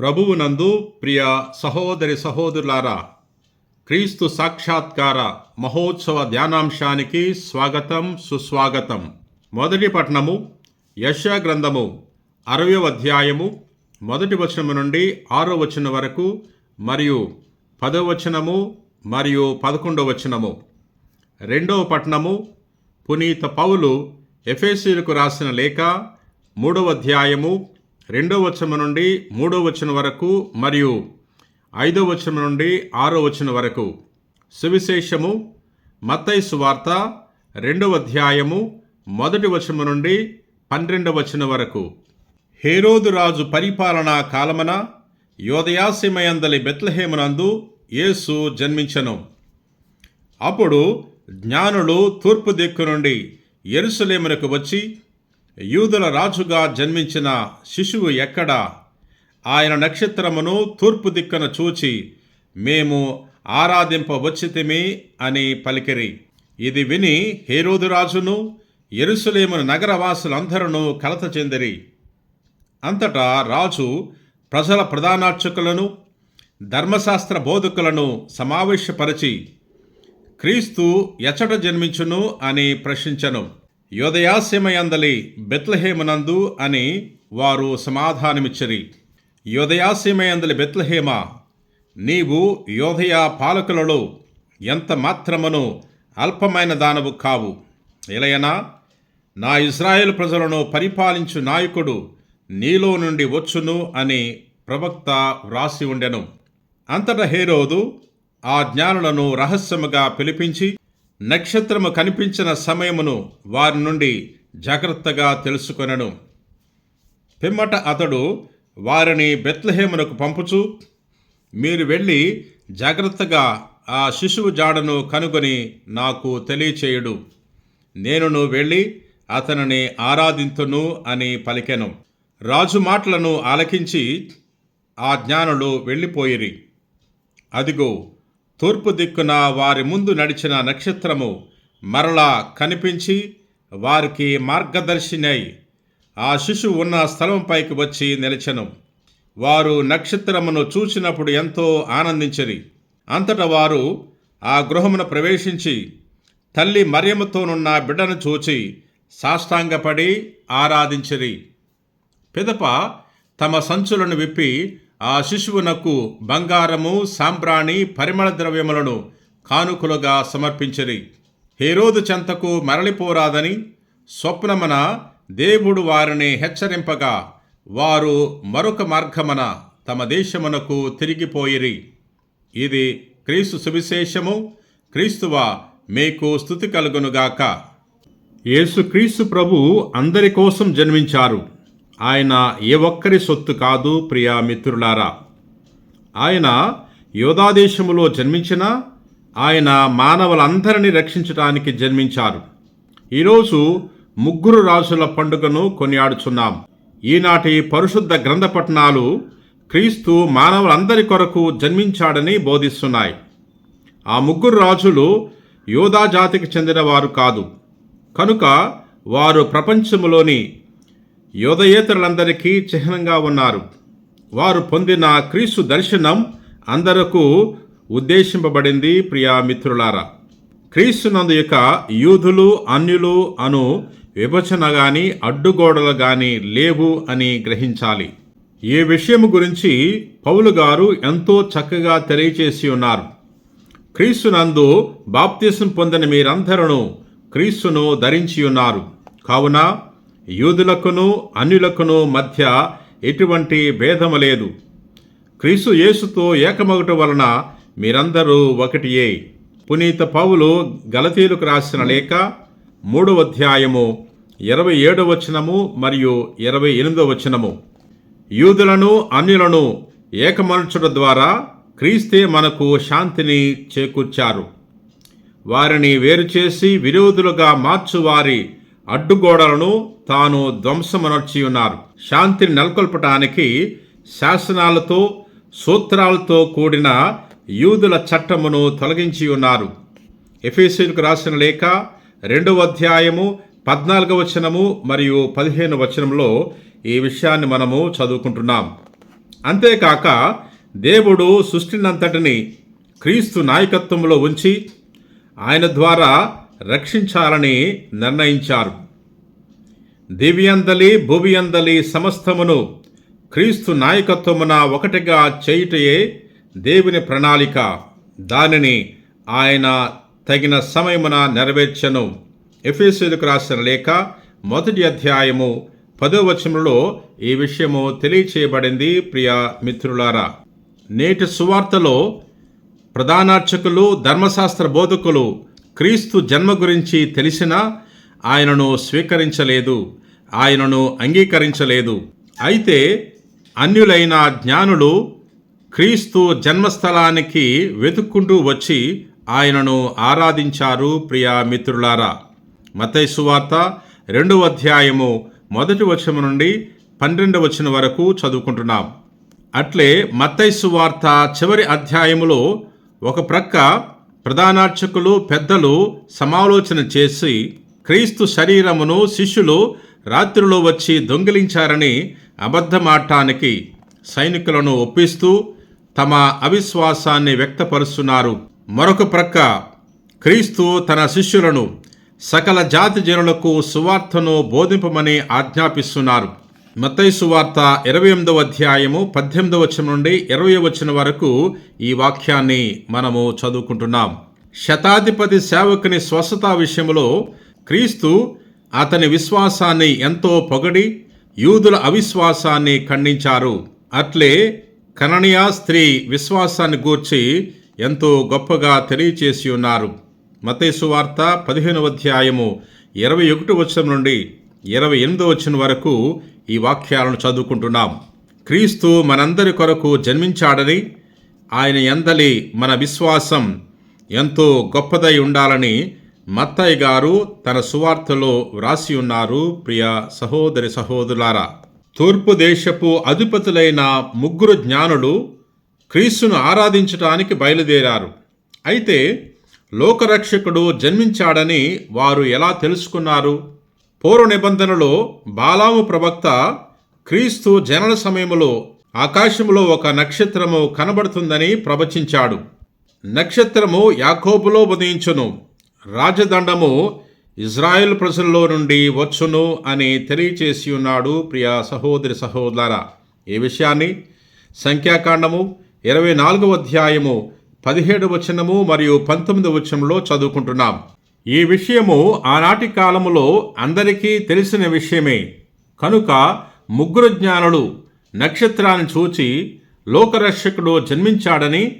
ప్రభువునందు ప్రియ సహోదరి సహోదరులారా క్రీస్తు సాక్షాత్కార మహోత్సవ ధ్యానాంశానికి స్వాగతం సుస్వాగతం. మొదటి పట్టణము యశ గ్రంథము అరవయవ అధ్యాయము మొదటి వచనము నుండి ఆరో వచనం వరకు మరియు పదవ వచనము మరియు పదకొండవ వచనము. రెండవ పట్టణము పునీత పౌలు ఎఫేసీలకు రాసిన లేఖ మూడవ అధ్యాయము రెండవ వచనం నుండి మూడో వచనం వరకు మరియు ఐదో వచనం నుండి ఆరో వచనం వరకు. సువిశేషము మత్తయి సువార్త రెండవ అధ్యాయము మొదటి వచనం నుండి పన్నెండవ వచనం వరకు. హేరోదు రాజు పరిపాలనా కాలమన యోదయాసిమయందలి బెత్లహేమునందు యేసు జన్మించెను. అప్పుడు జ్ఞానులు తూర్పు దిక్కు నుండి ఎరుసలేమునకు వచ్చి యూదుల రాజుగా జన్మించిన శిశువు ఎక్కడ? ఆయన నక్షత్రమును తూర్పు దిక్కున చూచి మేము ఆరాధింపవచ్చితిమి అని పలికిరి. ఇది విని హేరోదు రాజును ఎరుసలేమున నగరవాసులందరూ కలత చెందిరి. అంతటా రాజు ప్రజల ప్రధానార్చకులను ధర్మశాస్త్ర బోధకులను సమావేశపరిచి క్రీస్తు ఎచ్చట జన్మించును అని ప్రశ్నించను. యోదయాసీమయందలి బెత్లహేమనందు అని వారు సమాధానమిచ్చరి. యోదయాసీమయందలి బెత్లహేమ నీవు యోధయ పాలకులలో ఎంత మాత్రమును అల్పమైన దానవు కావు. ఇలయనా నా ఇజ్రాయేల్ ప్రజలను పరిపాలించు నాయకుడు నీలో నుండి వచ్చును అని ప్రవక్త వ్రాసి ఉండెను. అంతట హేరోదు ఆ జ్ఞానులను రహస్యముగా పిలిపించి నక్షత్రము కనిపించిన సమయమును వారి నుండి జాగ్రత్తగా తెలుసుకొనెను. పిమ్మట అతడు వారిని బెత్లహేమునకు పంపుచు మీరు వెళ్ళి జాగ్రత్తగా ఆ శిశువు జాడను కనుగొని నాకు తెలియచేయుడు. నేనును వెళ్ళి అతనిని ఆరాధింతును అని పలికెను. రాజు మాటలను ఆలకించి ఆ జ్ఞానులు వెళ్ళిపోయిరి. అదిగో తూర్పు దిక్కున వారి ముందు నడిచిన నక్షత్రము మరలా కనిపించి వారికి మార్గదర్శినై ఆ శిశువు ఉన్న స్థలంపైకి వచ్చి నిలిచెను. వారు నక్షత్రమును చూసినప్పుడు ఎంతో ఆనందించిరి. అంతట వారు ఆ గృహమును ప్రవేశించి తల్లి మరియమ్మతోనున్న బిడ్డను చూచి సాష్టాంగపడి ఆరాధించిరి. పిదప తమ సంచులను విప్పి ఆ శిశువునకు బంగారము సాంబ్రాణి పరిమళ ద్రవ్యములను కానుకలుగా సమర్పించిరి. హేరోదు చెంతకు మరలిపోరాదని స్వప్నమన దేవుడు వారిని హెచ్చరింపగా వారు మరొక మార్గమన తమ దేశమునకు తిరిగిపోయిరి. ఇది క్రీస్తు సువిశేషము. క్రీస్తువ మీకు స్థుతి కలుగునుగాక. యేసుక్రీస్తు ప్రభు అందరి కోసం జన్మించారు. ఆయన ఏ ఒక్కరి సొత్తు కాదు ప్రియా మిత్రులారా. ఆయన యోధాదేశములో జన్మించిన ఆయన మానవులందరినీ రక్షించడానికి జన్మించారు. ఈరోజు ముగ్గురు రాజుల పండుగను కొనియాడుచున్నాం. ఈనాటి పరిశుద్ధ గ్రంథ పట్టణాలు క్రీస్తు మానవులందరి కొరకు జన్మించాడని బోధిస్తున్నాయి. ఆ ముగ్గురు రాజులు యోధా జాతికి చెందినవారు కాదు. కనుక వారు ప్రపంచంలోని యోధయేతరులందరికీ చిహ్నంగా ఉన్నారు. వారు పొందిన క్రీస్తు దర్శనం అందరకు ఉద్దేశింపబడింది ప్రియా మిత్రులారా. క్రీస్తునందు యొక్క యూదులు అన్యులు అను విభజన గాని అడ్డుగోడలు గాని లేవు అని గ్రహించాలి. ఈ విషయం గురించి పౌలు గారు ఎంతో చక్కగా తెలియచేసి ఉన్నారు. క్రీస్తునందు బాప్తిసం పొందిన మీరందరూ క్రీస్తును ధరించి ఉన్నారు. కావున యూదులకును అన్యులకును మధ్య ఎటువంటి భేదము లేదు. క్రీస్తు యేసుతో ఏకమగుట వలన మీరందరూ ఒకటియే. పునీత పౌలు గలతీలకు రాసిన లేఖ మూడవ అధ్యాయము ఇరవై ఏడవ వచనము మరియు ఇరవై ఎనిమిదవ వచనము. యూదులను అన్యులను ఏకమనుచుట ద్వారా క్రీస్తే మనకు శాంతిని చేకూర్చారు. వారిని వేరు చేసి విరోధులుగా మార్చువారి అడ్డుగోడలను తాను ధ్వంసమనర్చి ఉన్నారు శాంతిని నెలకొల్పటానికి శాసనాలతో సూత్రాలతో కూడిన యూదుల చట్టమును తొలగించి ఉన్నారు ఎఫీసీలకు రాసిన లేఖ రెండవ అధ్యాయము పద్నాలుగవ వచనము మరియు పదిహేను వచనంలో ఈ విషయాన్ని మనము చదువుకుంటున్నాం. అంతేకాక దేవుడు సృష్టినంతటిని క్రీస్తు నాయకత్వంలో ఉంచి ఆయన ద్వారా రక్షించాలని నిర్ణయించారు. దివ్యందలి భువియందలి సమస్తమును క్రీస్తు నాయకత్వమున ఒకటిగా చేయుటయే దేవుని ప్రణాళిక. దానిని ఆయన తగిన సమయమున నెరవేర్చను. ఎఫ్ఎస్యులకు రాసిన లేఖ మొదటి అధ్యాయము పదో వచనంలో ఈ విషయము తెలియచేయబడింది ప్రియ మిత్రులారా. నేటి సువార్తలో ప్రధానార్చకులు ధర్మశాస్త్ర బోధకులు క్రీస్తు జన్మ గురించి తెలిసినా ఆయనను స్వీకరించలేదు ఆయనను అంగీకరించలేదు. అయితే అన్యులైన జ్ఞానులు క్రీస్తు జన్మస్థలానికి వెతుక్కుంటూ వచ్చి ఆయనను ఆరాధించారు ప్రియా మిత్రులారా. మతై రెండవ అధ్యాయము మొదటి వచనం నుండి పన్నెండవ వచనం వరకు చదువుకుంటున్నాం. అట్లే మత్తైసు వార్త చివరి అధ్యాయములో ఒక ప్రక్క ప్రధానార్చకులు పెద్దలు సమాలోచన చేసి క్రీస్తు శరీరమును శిష్యులు రాత్రిలో వచ్చి దొంగిలించారని అబద్ధమాటానికి సైనికులను ఒప్పిస్తూ తమ అవిశ్వాసాన్ని వ్యక్తపరుస్తున్నారు. మరొక ప్రక్క క్రీస్తు తన శిష్యులను సకల జాతి జనులకు సువార్తను బోధింపమని ఆజ్ఞాపిస్తున్నారు. మతైసు వార్త ఇరవై ఎనిమిదవ అధ్యాయము పద్దెనిమిదవ వచనం నుండి ఇరవై వచనం వరకు ఈ వాక్యాన్ని మనము చదువుకుంటున్నాం. శతాధిపతి సేవకుని స్వస్థత విషయంలో క్రీస్తు అతని విశ్వాసాన్ని ఎంతో పొగడి యూదుల అవిశ్వాసాన్ని ఖండించారు. అట్లే కననీయ స్త్రీ విశ్వాసాన్ని గూర్చి ఎంతో గొప్పగా తెలియచేసి ఉన్నారు. మతేసు వార్త పదిహేనవ అధ్యాయము ఇరవై ఒకటి వచ్చిన నుండి ఇరవై ఎనిమిదో వచ్చిన వరకు ఈ వాక్యాలను చదువుకుంటున్నాం. క్రీస్తు మనందరి కొరకు జన్మించాడని ఆయన ఎందలి మన విశ్వాసం ఎంతో గొప్పదై ఉండాలని మత్తయ్య గారు తన సువార్తలో వ్రాసి ఉన్నారు. ప్రియ సహోదరి సహోదరులారా తూర్పు దేశపు అధిపతులైన ముగ్గురు జ్ఞానులు క్రీస్తును ఆరాధించటానికి బయలుదేరారు. అయితే లోకరక్షకుడు జన్మించాడని వారు ఎలా తెలుసుకున్నారు? పూర్వ నిబంధనలో బాలాము ప్రవక్త క్రీస్తు జనన సమయంలో ఆకాశంలో ఒక నక్షత్రము కనబడుతుందని ప్రవచించాడు. నక్షత్రము యాకోబులో ఉదయించును రాజదండము ఇజ్రాయెల్ ప్రజల్లో నుండి వచ్చును అని తెలియచేసి ఉన్నాడు ప్రియ సహోదరి సహోదర. ఈ విషయాన్ని సంఖ్యాకాండము ఇరవై నాలుగవ అధ్యాయము పదిహేడు వచనము మరియు పంతొమ్మిది వచనంలో చదువుకుంటున్నాం. ఈ విషయము ఆనాటి కాలములో అందరికీ తెలిసిన విషయమే. కనుక ముగ్గురు జ్ఞానులు నక్షత్రాన్ని చూచి లోకరక్షకుడు జన్మించాడని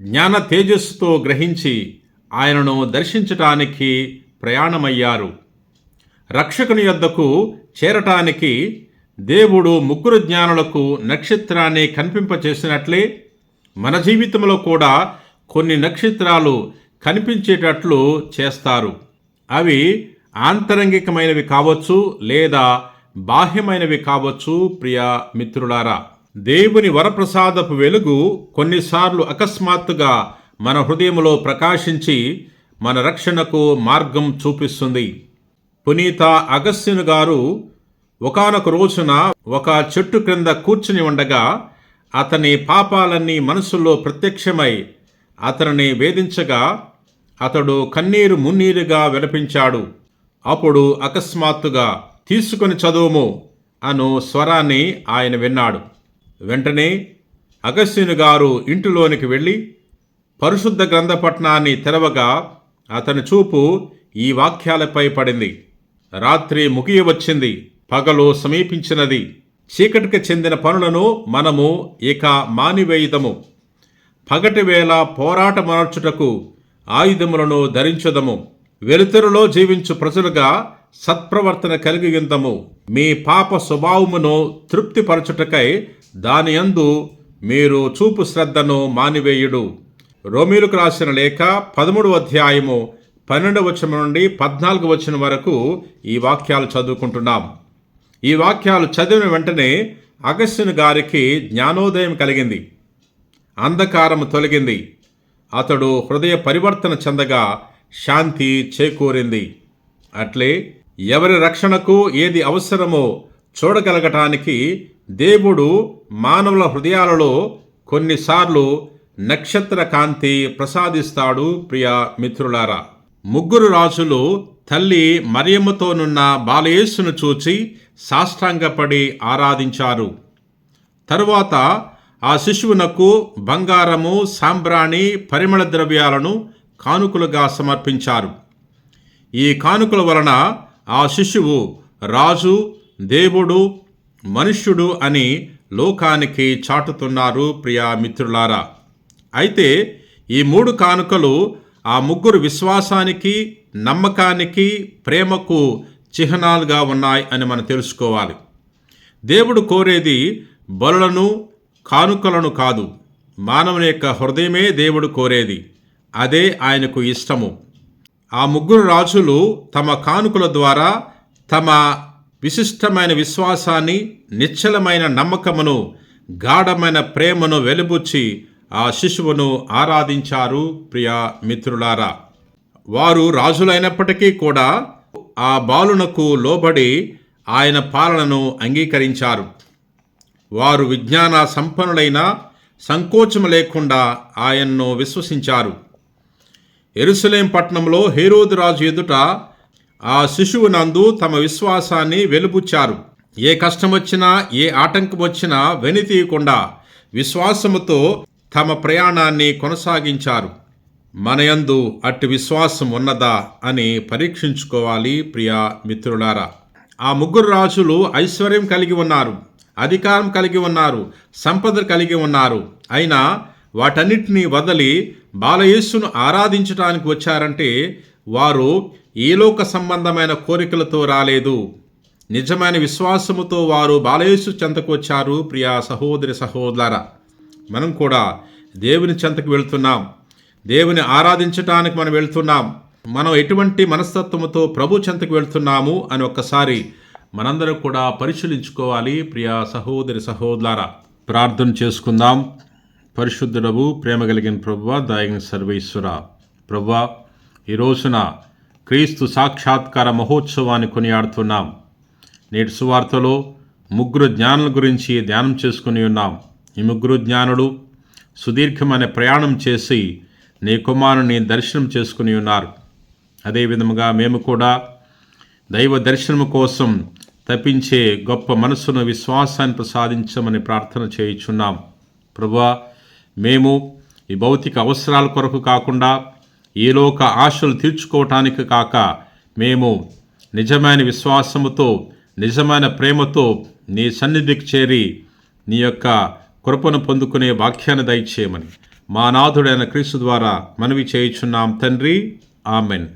జ్ఞాన తేజస్సుతో గ్రహించి ఆయనను దర్శించటానికి ప్రయాణమయ్యారు. రక్షకుని యొద్దకు చేరటానికి దేవుడు ముగ్గురు జ్ఞానులకు నక్షత్రాన్ని కనిపింపచేసినట్లే మన జీవితంలో కూడా కొన్ని నక్షత్రాలు కనిపించేటట్లు చేస్తారు. అవి ఆంతరంగికమైనవి కావచ్చు లేదా బాహ్యమైనవి కావచ్చు ప్రియ మిత్రులారా. దేవుని వరప్రసాదపు వెలుగు కొన్నిసార్లు అకస్మాత్తుగా మన హృదయంలో ప్రకాశించి మన రక్షణకు మార్గం చూపిస్తుంది. పునీత అగస్త్యుని గారు ఒకానొక రోజున ఒక చెట్టు క్రింద కూర్చుని ఉండగా అతని పాపాలన్నీ మనసులో ప్రత్యక్షమై అతనిని వేధించగా అతడు కన్నీరు మున్నీరుగా విలపించాడు. అప్పుడు అకస్మాత్తుగా తీసుకొని చదువుము అను స్వరాన్ని ఆయన విన్నాడు. వెంటనే అగస్యుని గారు ఇంటిలోనికి వెళ్ళి పరిశుద్ధ గ్రంథపట్నాన్ని తెరవగా అతని చూపు ఈ వాక్యాలపై పడింది. రాత్రి ముగియవచ్చింది పగలు సమీపించినది. చీకటికి చెందిన పనులను మనము ఇక మానివేయుదము. పగటి వేళ పోరాటమనర్చుటకు ఆయుధములను ధరించదము. వెలుతురులో జీవించు ప్రజలుగా సత్ప్రవర్తన కలిగి ఉందము మీ పాప స్వభావమును తృప్తిపరచుటకై దాని యందు మీరు చూపు శ్రద్ధను మానివేయుడు. రోమిలకు రాసిన లేఖ పదమూడు అధ్యాయము పన్నెండవ వచనం నుండి పద్నాలుగు వచనం వరకు ఈ వాక్యాలు చదువుకుంటున్నాం. ఈ వాక్యాలు చదివిన వెంటనే అగస్త్యుని గారికి జ్ఞానోదయం కలిగింది. అంధకారం తొలగింది. అతడు హృదయ పరివర్తన చెందగా శాంతి చేకూరింది. అట్లే ఎవరి రక్షణకు ఏది అవసరమో చూడగలగటానికి దేవుడు మానవుల హృదయాలలో కొన్నిసార్లు నక్షత్ర కాంతి ప్రసాదిస్తాడు ప్రియ మిత్రులారా. ముగ్గురు రాజులు తల్లి మరియమ్మతోనున్న బాలయేసును చూచి సాష్టాంగపడి ఆరాధించారు. తరువాత ఆ శిశువునకు బంగారము సాంబ్రాణి పరిమళ ద్రవ్యాలను కానుకలుగా సమర్పించారు. ఈ కానుకల వలన ఆ శిశువు రాజు దేవుడు మనుష్యుడు అని లోకానికి చాటుతున్నారు ప్రియా మిత్రులారా. అయితే ఈ మూడు కానుకలు ఆ ముగ్గురు విశ్వాసానికి నమ్మకానికి ప్రేమకు చిహ్నాలుగా ఉన్నాయి అని మనం తెలుసుకోవాలి. దేవుడు కోరేది బలులను కానుకలను కాదు మానవుని యొక్క హృదయమే దేవుడు కోరేది. అదే ఆయనకు ఇష్టము. ఆ ముగ్గురు రాజులు తమ కానుకల ద్వారా తమ విశిష్టమైన విశ్వాసాన్ని నిశ్చలమైన నమ్మకమును గాఢమైన ప్రేమను వెలుబుచ్చి ఆ శిశువును ఆరాధించారు ప్రియా మిత్రులారా. వారు రాజులైనప్పటికీ కూడా ఆ బాలునకు లోబడి ఆయన పాలనను అంగీకరించారు. వారు విజ్ఞాన సంపన్నులైన సంకోచము లేకుండా ఆయన్ను విశ్వసించారు. ఎరుసలేం పట్టణంలో హేరోదురాజు ఎదుట ఆ శిశువునందు తమ విశ్వాసాన్ని వెలుపుచ్చారు. ఏ కష్టం వచ్చినా ఏ ఆటంకం వచ్చినా వెనితీయకుండా విశ్వాసముతో తమ ప్రయాణాన్ని కొనసాగించారు. మనయందు అట్టి విశ్వాసం ఉన్నదా అని పరీక్షించుకోవాలి ప్రియా మిత్రులారా. ఆ ముగ్గురు రాజులు ఐశ్వర్యం కలిగి ఉన్నారు. అధికారం కలిగి ఉన్నారు సంపద కలిగి ఉన్నారు. అయినా వాటన్నిటినీ వదలి బాలయేసును ఆరాధించడానికి వచ్చారంటే వారు ఏలోక సంబంధమైన కోరికలతో రాలేదు. నిజమైన విశ్వాసముతో వారు బాలయేసు చెంతకు వచ్చారు ప్రియా సహోదరి సహోదర మనం కూడా దేవుని చెంతకు వెళ్తున్నాం. దేవుని ఆరాధించటానికి మనం వెళ్తున్నాం. మనం ఎటువంటి మనస్తత్వముతో ప్రభు చెంతకు వెళ్తున్నాము అని ఒక్కసారి మనందరం కూడా పరిశీలించుకోవాలి. ప్రియా సహోదరి సహోదర ప్రార్థన చేసుకుందాం. పరిశుద్ధుడవు ప్రేమ కలిగిన ప్రభువ దాయగిన సర్వేశ్వర ప్రభువ ఈ రోజున క్రీస్తు సాక్షాత్కార మహోత్సవాన్ని కొనియాడుతున్నాం. నేటి సువార్తలో ముగ్గురు జ్ఞానుల గురించి ధ్యానం చేసుకుని ఉన్నాం. ఈ ముగ్గురు జ్ఞానులు సుదీర్ఘమైన ప్రయాణం చేసి నీ కుమారుని దర్శనం చేసుకుని ఉన్నారు. అదేవిధముగా మేము కూడా దైవ దర్శనము కోసం తప్పించే గొప్ప మనస్సును విశ్వాసాన్ని ప్రసాదించమని ప్రార్థన చేయుచున్నాం. ప్రభువా మేము ఈ భౌతిక అవసరాల కొరకు కాకుండా ఈలోక ఆశలు తీర్చుకోవటానికి కాక మేము నిజమైన విశ్వాసముతో నిజమైన ప్రేమతో నీ సన్నిధికి చేరి నీ యొక్క కృపను పొందుకునే వాక్యాన్ని దయచేయమని మా నాథుడైన క్రీస్తు ద్వారా మనవి చేయుచున్నాం తండ్రి. ఆమెన్.